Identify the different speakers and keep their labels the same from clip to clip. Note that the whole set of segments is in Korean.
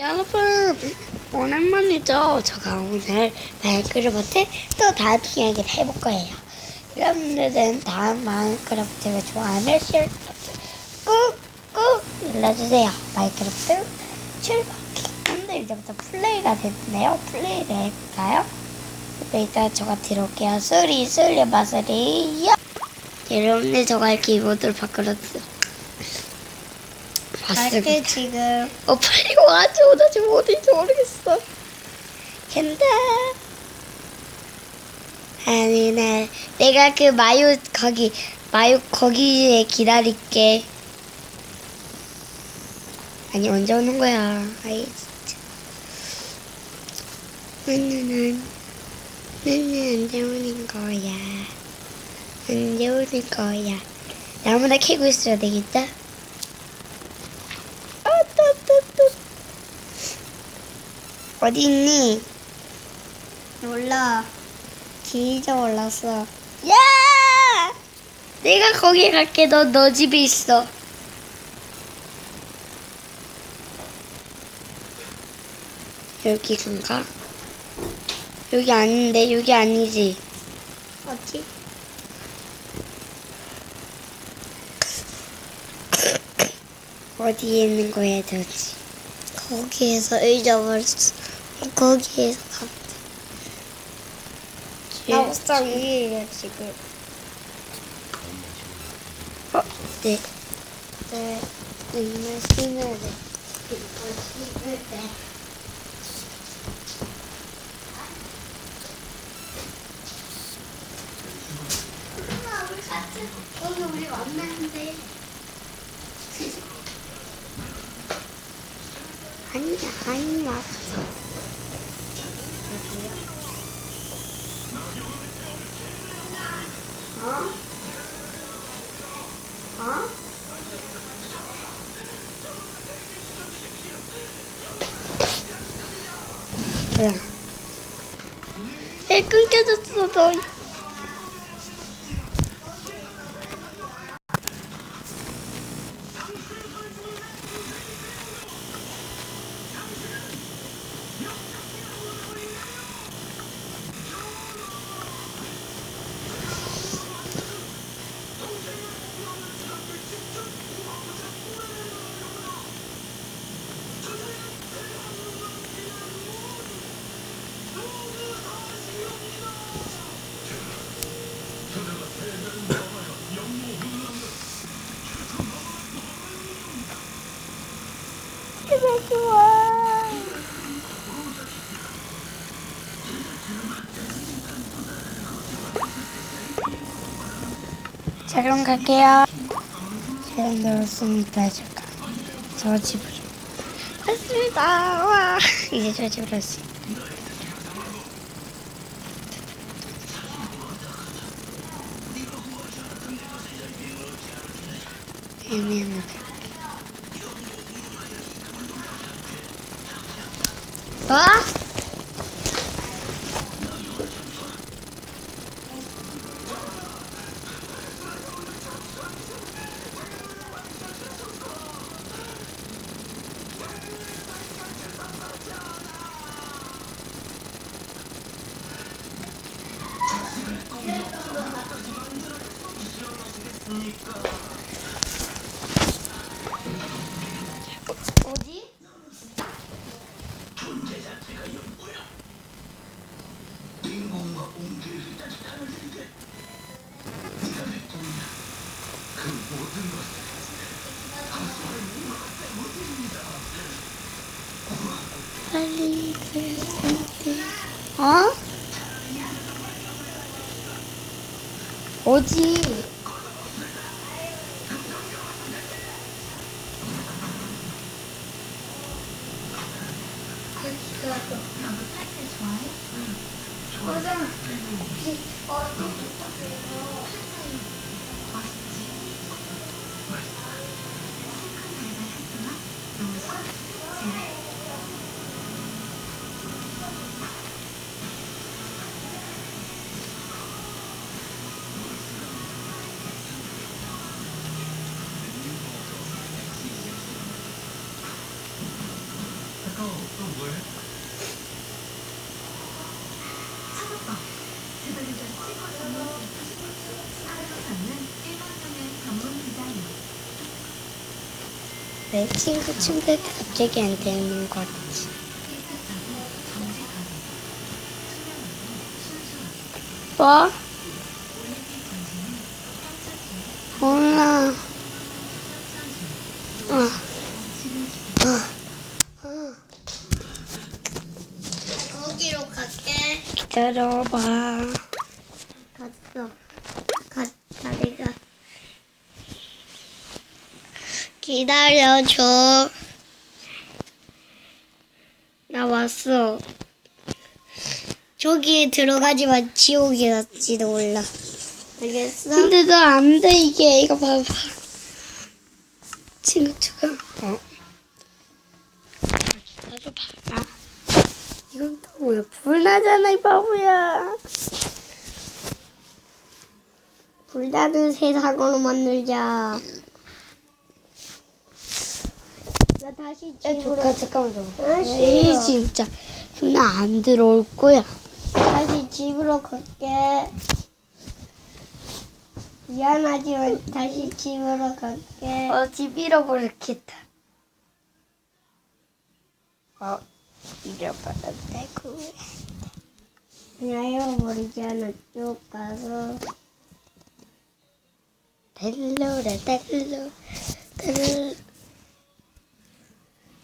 Speaker 1: 여러분 오랜만이죠. 제가 오늘 마인크래프트 또 다른 이야기를 해볼 거예요. 여러분들은 다음 마인크래프트를 좋아하면 시어부터 꾹꾹 눌러주세요. 마인크래프트 출발. 오늘 이제부터 플레이가 됐네요. 플레이를 해볼까요? 일단 저가 들어올게요. 쓰리 쓰리 마쓰리 야. 여러분들 저가 키보드를 바꾸었어요.
Speaker 2: 갈게 지금
Speaker 1: 어 빨리 와줘 나 지금 어딘지 모르겠어. 간다. 아니 나 내가 그 마요 거기 마요 거기에 기다릴게. 아니 언제 오는 거야? 아이 진짜. 나는 나는 언제 오는 거야? 언제 오는 거야? 나무나 캐고 있어야 되겠다 아, 또, 또, 또. 어디 있니?
Speaker 2: 몰라 기저 올랐어
Speaker 1: 야! 내가 거기 갈게. 너, 너 집에 있어. 여기 간가? 여기 아닌데, 여기 아니지.
Speaker 2: 어디?
Speaker 1: 어디에 있는 거야, 도대체?
Speaker 2: 거기에서 잊어버렸어 거기에서 나 옥상 위에 지금
Speaker 1: 어, 네.
Speaker 2: 네
Speaker 1: 정말 심해야 돼. 오늘 우리 만났는데. 아니야, 아니야. 어? 어? 뭐야? 애 끊겨졌어, 너. 그 자, 그럼 갈게요. 시간 들었으니까 잠깐 저 집으로 왔습니다. 와, 이제 저 집으로 왔습니다. 애매하다. 뭐? 빨리 그랬는데 어? 어디? 내 친구 친구한테 갑자기 안 되는 것 같지. 뭐? 몰라. 어. 어.
Speaker 2: 거기로 갈게.
Speaker 1: 기다려봐.
Speaker 2: 갔어. 갔다 내가. 기다려줘. 나 왔어. 저기에 들어가지만 지옥에 갈지도 몰라. 알겠어?
Speaker 1: 근데 너 안 돼, 이게. 이거 봐봐. 친구 추가. 어. 기다려봐. 이건 또 뭐야? 불나잖아, 이 바보야.
Speaker 2: 불나는 세상으로 만들자. 나 다시
Speaker 1: 야,
Speaker 2: 집으로
Speaker 1: 조카, 잠깐만, 잠깐만.
Speaker 2: 아,
Speaker 1: 에이,
Speaker 2: 싫어.
Speaker 1: 진짜. 나 안 들어올 거야.
Speaker 2: 다시 집으로 갈게. 미안하지만 다시 집으로 갈게.
Speaker 1: 어, 집 잃어버렸겠다. 어, 잃어버렸다고.
Speaker 2: 그냥 잃어버리지 않아. 쭉 가서.
Speaker 1: 델로라, 델로, 델로.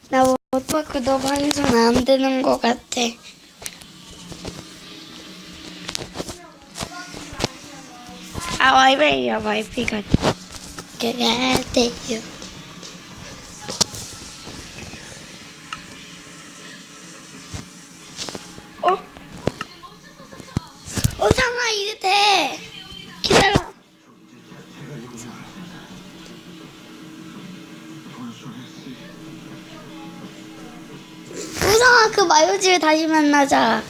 Speaker 1: 나 어떡해, 너 방송 안 되는 것 같아. 아, 와이파이야, 와이파이가. 그가 돼요. 그 마요집에 다시 만나자.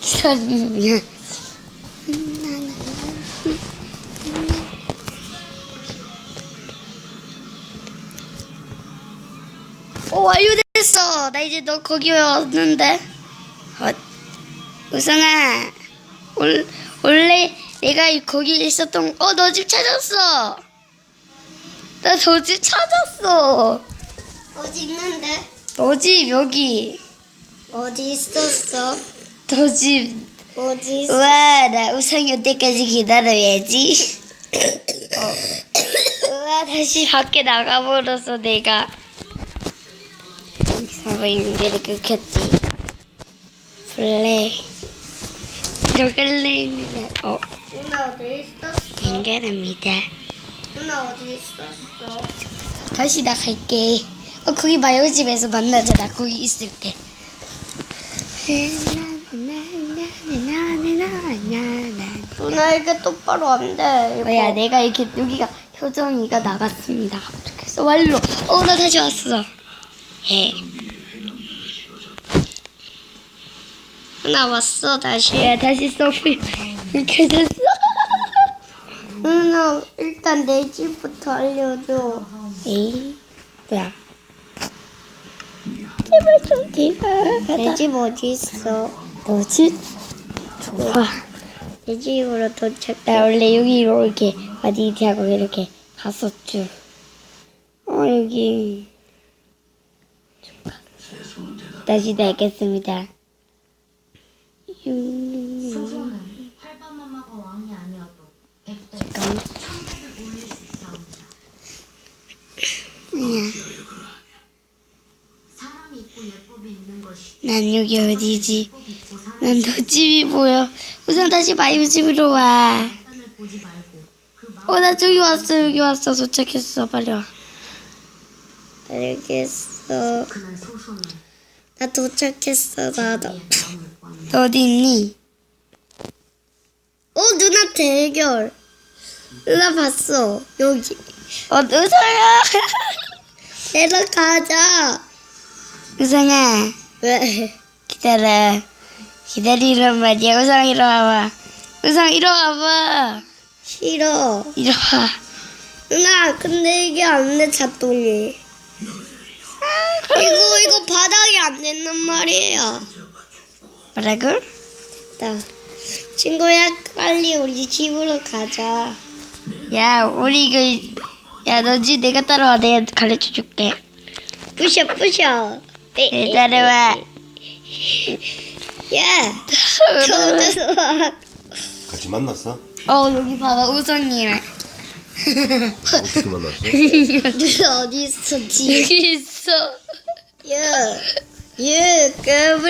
Speaker 1: 기다리면. 오, 완료됐어. 나 이제 너 거기 왜 왔는데? 어, 우성아, 올, 원래 내가 이- 거기 있었던, 어, 너 집 찾았어. 나 너 집 찾았어.
Speaker 2: 어디 있는데?
Speaker 1: 너 집 여기.
Speaker 2: 어디 있었어?
Speaker 1: 너 집.
Speaker 2: 어디 있어?
Speaker 1: 우와, 나 우성이 올 때까지 기다려야지. 어. 우와, 다시 밖에 나가버렸어, 내가. 연결이 끊겼지. 플레이. 저글레이는, 어,
Speaker 2: 누나 어디 있었어?
Speaker 1: 연결합니다.
Speaker 2: 누나 어디 있었어?
Speaker 1: 다시 나갈게. 어, 거기 마요 집에서 만나자. 나 거기 있을게.
Speaker 2: 누나 이게 똑바로 안 돼. 이거.
Speaker 1: 야, 내가 이렇게 여기가 효정이가 나갔습니다. 그래서 완료. 어, 나 다시 왔어. 예.
Speaker 2: 누나 왔어 다시.
Speaker 1: 야, 다시 서브 이렇게 됐어.
Speaker 2: 누나 일단 내 집부터 알려줘.
Speaker 1: 에이, 뭐야? 제발 좀 제발.
Speaker 2: 내집 어디 있어?
Speaker 1: 뭐지? 좋아.
Speaker 2: 내 집으로 도착해.
Speaker 1: 나 원래 여기로 이렇게 어디 하고 이렇게 갔었죠. 어 여기 다시 나겠습니다. 음,
Speaker 3: 소소는 팔밤마마가 왕이 아니어도 백대
Speaker 1: 잠깐만.
Speaker 3: 천대를 올릴 수 있사옵니다.
Speaker 1: 아니야.
Speaker 3: 사람이 있고 예법이 있는 것이
Speaker 1: 난 여기 어디지? 난 너 집이 보여. 우선 다시 마유 집으로 와. 어 나 저기 왔어 여기 왔어 도착했어 빨리 와.
Speaker 2: 알겠어. 나 도착했어. 나도.
Speaker 1: 너 어디 있니?
Speaker 2: 어 누나 대결. 누나 봤어. 여기.
Speaker 1: 어 우성아.
Speaker 2: 내려가자.
Speaker 1: 우성아
Speaker 2: 왜?
Speaker 1: 기다려. 기다리란 말이야. 우성 이리 와봐. 우성 이리 와봐.
Speaker 2: 싫어.
Speaker 1: 이리 와.
Speaker 2: 누나 근데 이게 안돼 잣돈이. 이거 이거 바닥에 안 된단 말이에요.
Speaker 1: 뭐라고?
Speaker 2: 나 친구야 빨리 우리 집으로 가자.
Speaker 1: 야, 우리 그, 야, 너지 내가 따라와. 내가 가르쳐 줄게.
Speaker 2: 부셔 부셔. 에,
Speaker 1: 내
Speaker 2: 에,
Speaker 1: 따라와.
Speaker 2: 야, 저도
Speaker 4: 같이 만났어?
Speaker 1: 어, 여기 봐봐. 우성이랑.
Speaker 4: 어떻게 만났어?
Speaker 2: 누나 어디 있어? 지
Speaker 1: 여기 있어.
Speaker 2: 야,
Speaker 1: 왜,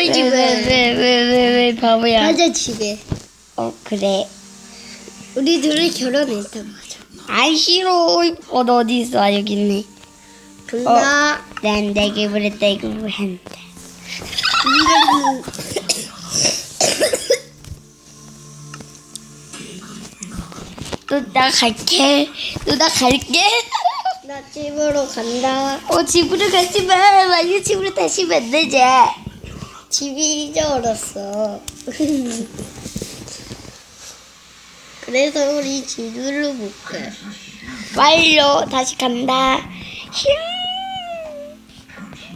Speaker 1: 왜,
Speaker 2: 집에.
Speaker 1: 왜, 왜, 왜, 왜, 바보야.
Speaker 2: 가자 집에.
Speaker 1: 어, 그래.
Speaker 2: 우리 둘이 결혼했단 말이야.
Speaker 1: 아이, 싫어. 어, 너 어디 있어? 아, 여기 있네.
Speaker 2: 근나
Speaker 1: 난 내게 부르다고 한다. 또나 갈게. 또나 갈게.
Speaker 2: 나 집으로 간다.
Speaker 1: 어, 집으로 가지 마. 만약 집으로 다시 만나자.
Speaker 2: 집이 잊어버렸어. 그래서 우리 집으로 못 가.
Speaker 1: 빨로 다시 간다. 슝.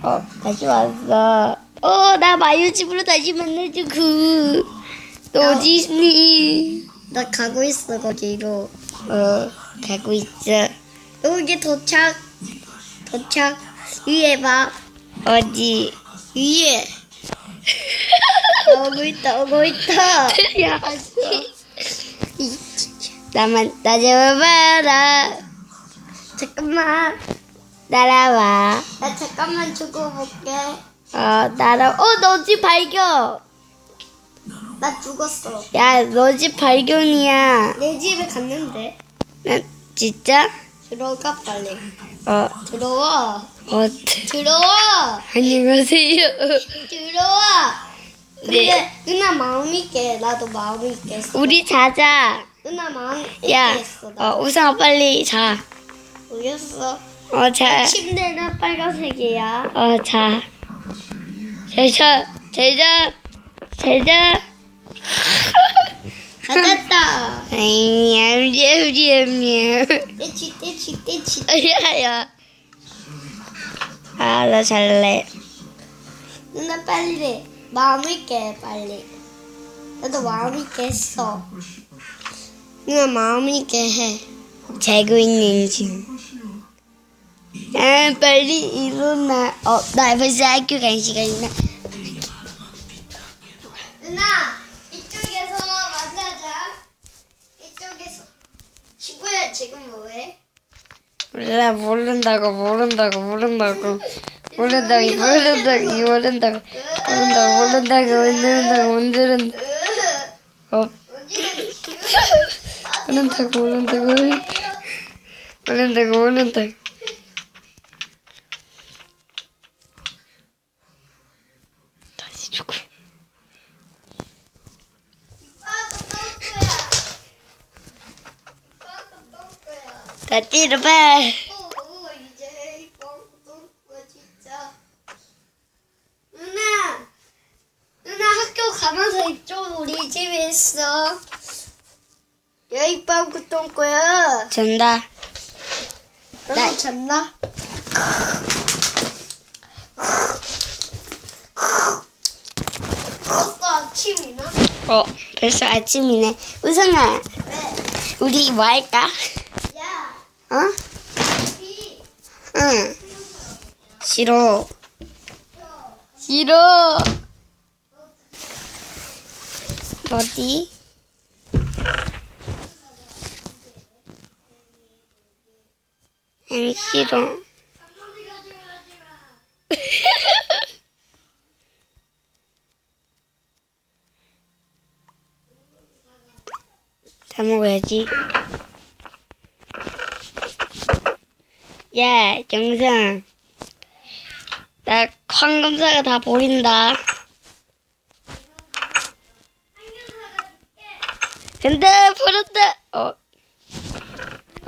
Speaker 1: 어, 다시 왔어. 어, 나 마유 집으로 다시 만나주고. 너 어디 있니?
Speaker 2: 나 가고 있어 거기로.
Speaker 1: 어, 가고 있어.
Speaker 2: 여기 도착. 도착. 위에 봐.
Speaker 1: 어디?
Speaker 2: 위에. 오고 있다. 오고 있다.
Speaker 1: 야, 이, 나만 나 잡아봐라.
Speaker 2: 잠깐만.
Speaker 1: 날아와.
Speaker 2: 나 잠깐만 죽어볼게.
Speaker 1: 어, 날아. 어, 너 집 발견.
Speaker 2: 나 죽었어.
Speaker 1: 야, 너 집 발견이야.
Speaker 2: 내 집에 갔는데.
Speaker 1: 나 진짜?
Speaker 2: 들어가 빨리.
Speaker 1: 어,
Speaker 2: 들어와.
Speaker 1: 어.
Speaker 2: 들어와.
Speaker 1: 안녕하세요.
Speaker 2: 들어와. 근데
Speaker 1: 네.
Speaker 2: 누나 마음 있게 나도 마음 있게 했어.
Speaker 1: 우리 자자.
Speaker 2: 누나 마음 있게
Speaker 1: 야,
Speaker 2: 했어. 나
Speaker 1: 어, 우성아 빨리 자.
Speaker 2: 울렸어.
Speaker 1: 어, 자.
Speaker 2: 침대는 빨간색이야.
Speaker 1: 어, 자. 잘 자. 잘 자. 잘 자.
Speaker 2: 가졌다.
Speaker 1: 아이, 얌얌, 얌얌.
Speaker 2: 떼치 떼치 떼치.
Speaker 1: 야, 야. 아, 나 잘래.
Speaker 2: 누나 빨리 마음 있게 해, 빨리. 나도 마음 있게 했어. 누나 마음 있게 해.
Speaker 1: 자고 있는 중. 아, 빨리 일어나. 어, 나 벌써 학교 간 시간이나.
Speaker 2: 누나 이쪽에서 만나자. 이쪽에서. 친구야 지금 뭐해?
Speaker 1: 몰라, 모른다고, 모른다고, 모른다고. 모른다고, 모른다고, 모른다고. 모른다고, 모른다고, 모른다고, 모른다고. 어, 모른다고, 모른다고. 모른다고, 모른다고. 다시 죽고. 다 때려봐.
Speaker 2: 어, 이제 뻥뻥 진짜. 누나, 누나 학교 가면서 이쪽 우리 집에 있어. 여기 빵꾸 똥꼬야.
Speaker 1: 전다.
Speaker 2: 나 잤나? 벌써 아침이나?
Speaker 1: 어, 벌써 아침이네. 우성아,
Speaker 2: 왜?
Speaker 1: 우리 뭐 할까?
Speaker 2: 야,
Speaker 1: 어?
Speaker 2: 비.
Speaker 1: 응. 싫어. 싫어. 어디? 안 싫어. 다 먹어야지. 야, 정상. 나 황금사가 다 보인다. 근데 버렸다. 어.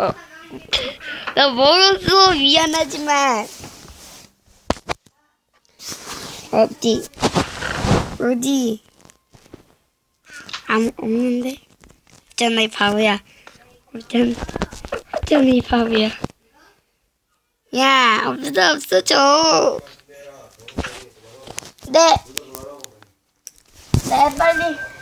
Speaker 1: 어. 나 먹었어. 미안하지만. 어디? 어디? 아무 없는데. 있잖아 이 바보야. 있잖아 이 바보야. 야, 없어, 없어져. 네. 네, 빨리.